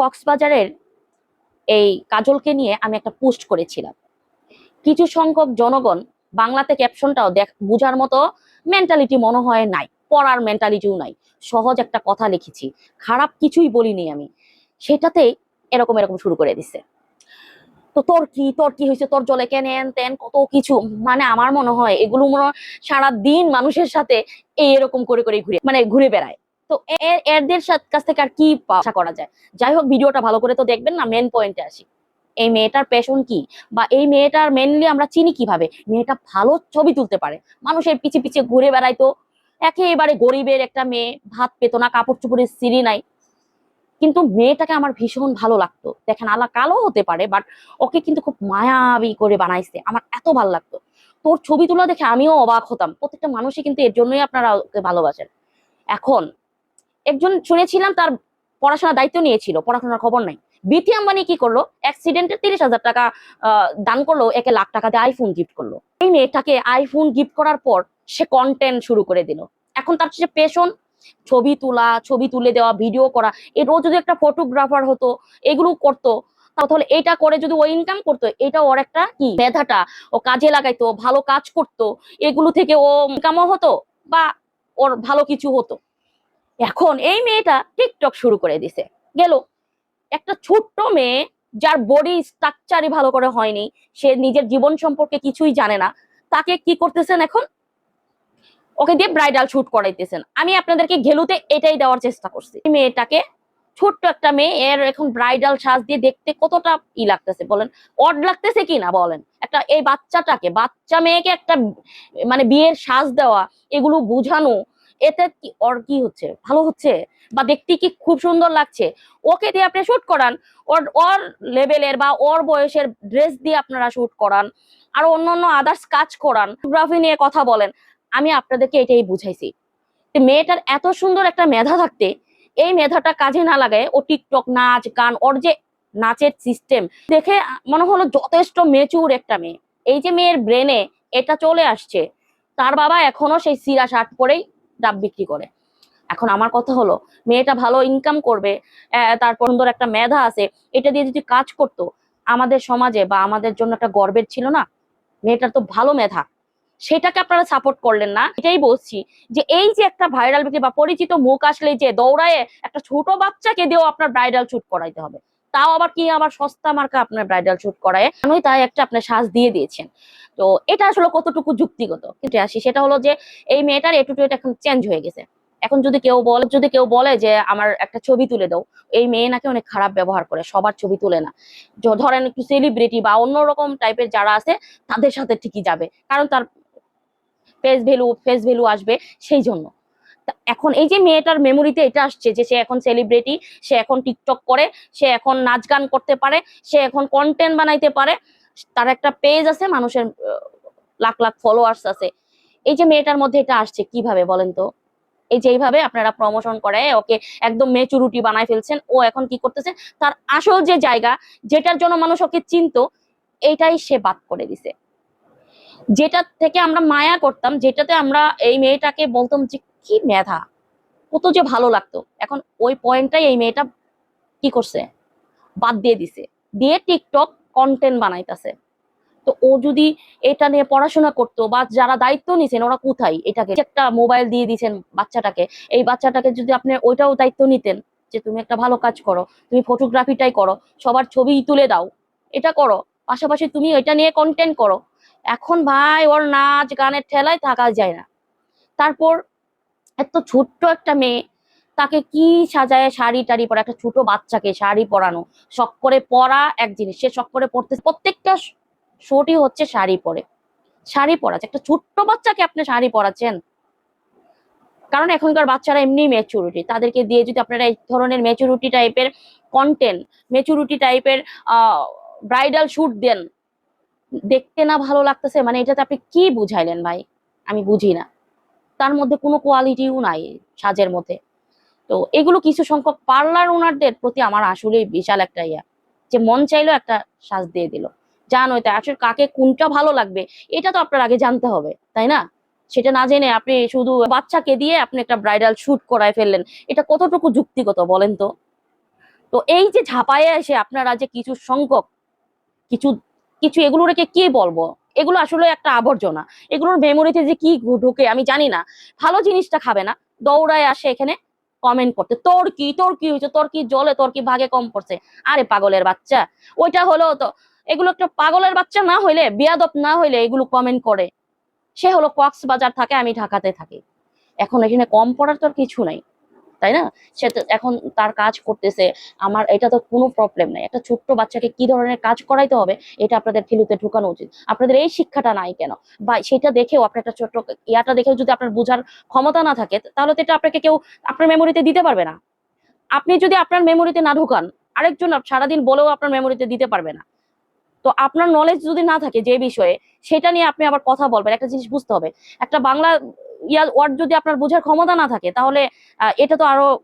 কক্সবাজারের এই কাজলকে নিয়ে আমি একটা পোস্ট করেছিলাম। কিছু সংখ্যক জনগণ বাংলাতে ক্যাপশনটাও দেখ, বোঝার মতো মেন্টালিটি মনে হয় নাই, পড়ার মেন্টালিটিও নাই। সহজ একটা কথা লিখেছি, খারাপ কিছুই বলিনি আমি। সেটাতে এরকম এরকম শুরু করে দিছে। তো তোর কি তোর কি হয়েছে, তোর জলে কেন তেন, কত কিছু? মানে আমার মনে হয় এগুলো মনে সারা দিন মানুষের সাথে এই এরকম করে করে ঘুরে মানে ঘুরে বেড়ায়। তো এদের কাছ থেকে আর কি আশা করা যায়? যাই হোক, ভিডিওটা ভালো করে তো দেখবেন না মেন পয়েন্টে আসি। এই মেয়েটার প্যাশন কি? বা এই মেয়েটার মেনলি আমরা চিনি কীভাবে? মেয়েটা ভালো ছবি তুলতে পারে। মানুষের পিছে পিছে ঘুরে বেড়াইতো। একেবারে গরিবের একটা মেয়ে, ভাত পেত না, কাপড় চোপড়ের সিঁড়ি নাই। কিন্তু মেয়েটাকে আমার ভীষণ ভালো লাগতো। দেখেন, আলা কালো হতে পারে বাট ওকে কিন্তু খুব মায়াবী করে বানাইছে। আমার এত ভালো লাগতো। তোর ছবি তোলা দেখে আমিও অবাক হতাম। প্রত্যেকটা মানুষই কিন্তু এর জন্যই আপনারা ওকে ভালোবাসেন। এখন একজন শুনেছিলাম তার পড়াশোনার দায়িত্ব নিয়েছিল, পড়াশোনার খবর নাই। বিথি আম্বানি কি করল? অ্যাক্সিডেন্টে তিরিশ হাজার টাকা দান করল, একে লাখ টাকা দিয়ে আইফোন গিফট করল। এই মেয়েটাকে আইফোন গিফট করার পর সে কন্টেন্ট শুরু করে দিল। এখন তার সে পেশন ছবি তোলা, ছবি তুলে দেওয়া ভিডিও করা এরও যদি একটা ফটোগ্রাফার হতো, এগুলো করতো, তাহলে এটা করে যদি ও ইনকাম করতো এটা ওর একটা কি? মেধাটা, ও কাজে লাগাইতো, ভালো কাজ করতো, এগুলো থেকে ও ইনকামও হতো বা ওর ভালো কিছু হতো। এখন এই মেয়েটা টিকটক শুরু করে দিছে। গেল। একটা ছোট্ট মেয়ে যার বডি স্ট্রাকচারই ভালো করে হয়নি, সে নিজের জীবন সম্পর্কে কিছুই জানে না, তাকে কি করতেছেন এখন? ওকে দিয়ে ব্রাইডাল শুট করাইতেছেন। আমি আপনাদেরকে ঘেলুতে এটাই দেওয়ার চেষ্টা করছি। মেয়েটাকে ছোট্ট একটা মেয়ে, এর এখন ব্রাইডাল সাজ দিয়ে দেখতে কতটা ই লাগতেছে বলেন? অড লাগতেছে কি না বলেন? একটা এই বাচ্চাটাকে, বাচ্চা মেয়েকে একটা মানে বিয়ের সাজ দেওয়া, এগুলো বোঝানো এতে কি ওর কি হচ্ছে? ভালো হচ্ছে? বা দেখতে কি খুব সুন্দর লাগছে? ওকে দিয়ে আপনি শুট করান। ওর ওর লেভেলের বা ওর বয়সের ড্রেস দিয়ে আপনারা শুট করান। আর অন্য অন্য আদার্স কাজ করান। ফটোগ্রাফি নিয়ে কথা বলেন। আমি আপনাদেরকে এটাই বুঝাইছি। মেয়েটার এত সুন্দর একটা মেধা থাকতে, এই মেধাটা কাজে না লাগায় ও টিকটক নাচ, গান, ওর যে নাচের সিস্টেম দেখে মনে হলো যথেষ্ট মেচুর একটা মেয়ে। এই যে মেয়ের ব্রেনে এটা চলে আসছে, তার বাবা এখনও সেই সিরা শার্ট পরেই ডাব বিক্রি করে। এখন আমার কথা হলো, মেয়েটা ভালো ইনকাম করবে তারপর সুন্দর একটা মেধা আছে, এটা দিয়ে যদি কাজ করতো, আমাদের সমাজে বা আমাদের জন্য একটা গর্বের ছিল না? মেয়েটার তো ভালো মেধা। সেটাকে আপনারা সাপোর্ট করলেন না। এটাই বলছি যে, এই যে একটা ভাইরাল ব্যক্তি বা পরিচিত মুখ আসলে যে দৌড়ায় একটা ছোট বাচ্চাকে দিয়েও আপনার ব্রাইডাল শুট করাইতে হবে। তাও আবার কি আবার সস্তা মার্কা আপনার ব্রাইডাল শুট করায়? আমি তাই একটা আপনার শ্বাস দিয়ে দিয়েছেন। তো এটা আসলে কতটুকু যুক্তিগত? কিন্তু আসি, সেটা হলো যে এই মেয়েটার এটুটুট এখন চেঞ্জ হয়ে গেছে। এখন যদি কেউ বলে, যদি কেউ বলে যে আমার একটা ছবি তুলে দাও, এই মেয়ে নাকি অনেক খারাপ ব্যবহার করে, সবার ছবি তুলে না। ধরেন একটু সেলিব্রিটি বা অন্যরকম টাইপের যারা আছে, তাদের সাথে ঠিকই যাবে। কারণ তার ফেস ভ্যালু ফেস ভ্যালু আসবে সেই জন্য। এখন এই যে মেয়েটার মেমোরিতে এটা আসছে যে সে এখন সেলিব্রিটি সে এখন টিকটক করে, সে এখন নাচ গান করতে পারে, সে এখন কন্টেন্ট বানাইতে পারে, তার একটা পেজ আছে, মানুষের লাখ লাখ ফলোয়ার্স আছে। এই যে মেয়েটার মধ্যে এটা আসছে, কীভাবে বলেন তো? এই যে এইভাবে আপনারা প্রমোশন করে, ওকে একদম মেচুরিটি বানায় ফেলছেন, ও এখন কি করতেছে? তার আসল যে জায়গা, যেটার জন্য মানুষ ওকে চিনতো এইটাই সে বাদ করে দিছে। যেটা থেকে আমরা মায়া করতাম, যেটাতে আমরা এই মেয়েটাকে বলতাম যে কি মেধা? কত যে ভালো লাগতো। এখন ওই পয়েন্টটাই এই মেয়েটা কি করছে? বাদ দিয়ে দিছে। দিয়ে টিকটক কন্টেন্ট বানাইতেছে। তো ও যদি এটা নিয়ে পড়াশোনা করতো বা যারা দায়িত্ব নিছেন, ওরা কোথায়? এটাকে একটা মোবাইল দিয়ে দিয়েছেন বাচ্চাটাকে। এই বাচ্চাটাকে যদি আপনি ওইটাও দায়িত্ব নিতেন যে তুমি একটা ভালো কাজ করো, তুমি ফটোগ্রাফিটাই করো, সবার ছবি তুলে দাও, এটা করো। পাশাপাশি তুমি এটা নিয়ে কন্টেন্ট করো। এখন ভাই ওর নাচ, গানের ঠেলায় থাকা যায় না। তারপর এত ছোট্ট একটা মেয়ে, তাকে কি সাজায় শাড়ি টাড়ি পরা, একটা ছোট বাচ্চাকে শাড়ি পরানো, শখ করে পরা এক জিনিস, সে শখ করে পড়তে প্রত্যেকটা শোটি হচ্ছে শাড়ি পরে। শাড়ি পরাচ্ছে একটা ছোট্ট বাচ্চাকে আপনি শাড়ি পরাচ্ছেন। কারণ এখনকার বাচ্চারা এমনি মেচুরিটি তাদেরকে দিয়ে যদি আপনারা এই ধরনের ম্যাচুরিটি টাইপের কন্টেন্ট ম্যাচুরিটি টাইপের ব্রাইডাল শুট দেন, দেখতে না ভালো লাগতেছে মানে এটাতে আপনি কি বুঝাইলেন ভাই? আমি বুঝি না। তার মধ্যে কোনো কোয়ালিটিও নাই সাজের মধ্যে। তো এগুলো কিছু সংখ্যক পার্লার ওনারদের প্রতি আমার আসলে বিশাল একটা ইয়া, যে মন চাইলো একটা সাজ দিয়ে দিল। জান হইতে আসলে কাকে কোনটা ভালো লাগবে, এটা তো আপনার আগে জানতে হবে, তাই না? সেটা না জেনে আপনি শুধু বাচ্চাকে দিয়ে আপনি একটা ব্রাইডাল শুট করায় ফেললেন, এটা কতটুকু যুক্তিগত বলেন তো? তো এই যে ঝাপায়ে এসে আপনারা যে কিছু সংখ্যক, কিছু কিছু এগুলো রেখে কি বলব? এগুলো আসলে একটা আবর্জনা। এগুলোর মেমোরিতে যে কি ঢুকে, আমি জানি না। ভালো জিনিসটা খাবে না। দৌড়ায় আসে এখানে কমেন্ট করতে, তোর কি তোর কি হয়েছে? তোর কি জলে তোর কি ভাগে কম পড়ছে? আরে পাগলের বাচ্চা। ওইটা হলো তো, এগুলো একটা পাগলের বাচ্চা না হইলে, বিয়াদব না হইলে এগুলো কমেন্ট করে। সে হলো কক্সবাজার থাকে, আমি ঢাকাতে থাকি। এখন এখানে কম পড়ার তো আর কিছু নাই। তাই না? সে এখন তার কাজ করতেছে। আমার এটা তো কোনো প্রবলেম নাই। একটা ছোট্ট বাচ্চাকে কি ধরনের কাজ করাইতে হবে, এটা আপনাদের ফিলুতে ঢুকানো উচিত। আপনাদের এই শিক্ষাটা নাই কেন? বা সেটা দেখেও আপনার একটা ছোট্ট ইয়াটা দেখেও যদি আপনার বোঝার ক্ষমতা না থাকে, তাহলে তো এটা আপনাকে কেউ আপনার মেমোরিতে দিতে পারবে না। আপনি যদি আপনার মেমোরিতে না ঢুকান, আরেকজন সারাদিন বলেও আপনার মেমোরিতে দিতে পারবে না। তো আপনার নলেজ যদি না থাকে যে বিষয়ে, সেটা নিয়ে আপনি আবার কথা বলবেন। একটা জিনিস বুঝতে হবে, একটা বাংলা ইয়া ওয়ার্ড যদি আপনার বোঝার ক্ষমতা না থাকে, তাহলে এটা তো আরও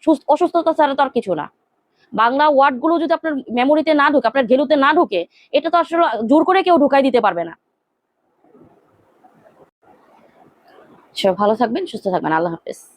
সুস্থ- অসুস্থতা ছাড়া তো আর কিছু না। বাংলা ওয়ার্ডগুলো যদি আপনার মেমোরিতে না ঢুকে, আপনার ঘেলুতে না ঢুকে, এটা তো আসলে জোর করে কেউ ঢুকাই দিতে পারবে না। সে ভালো থাকবেন, সুস্থ থাকবেন, আল্লাহ হাফেজ।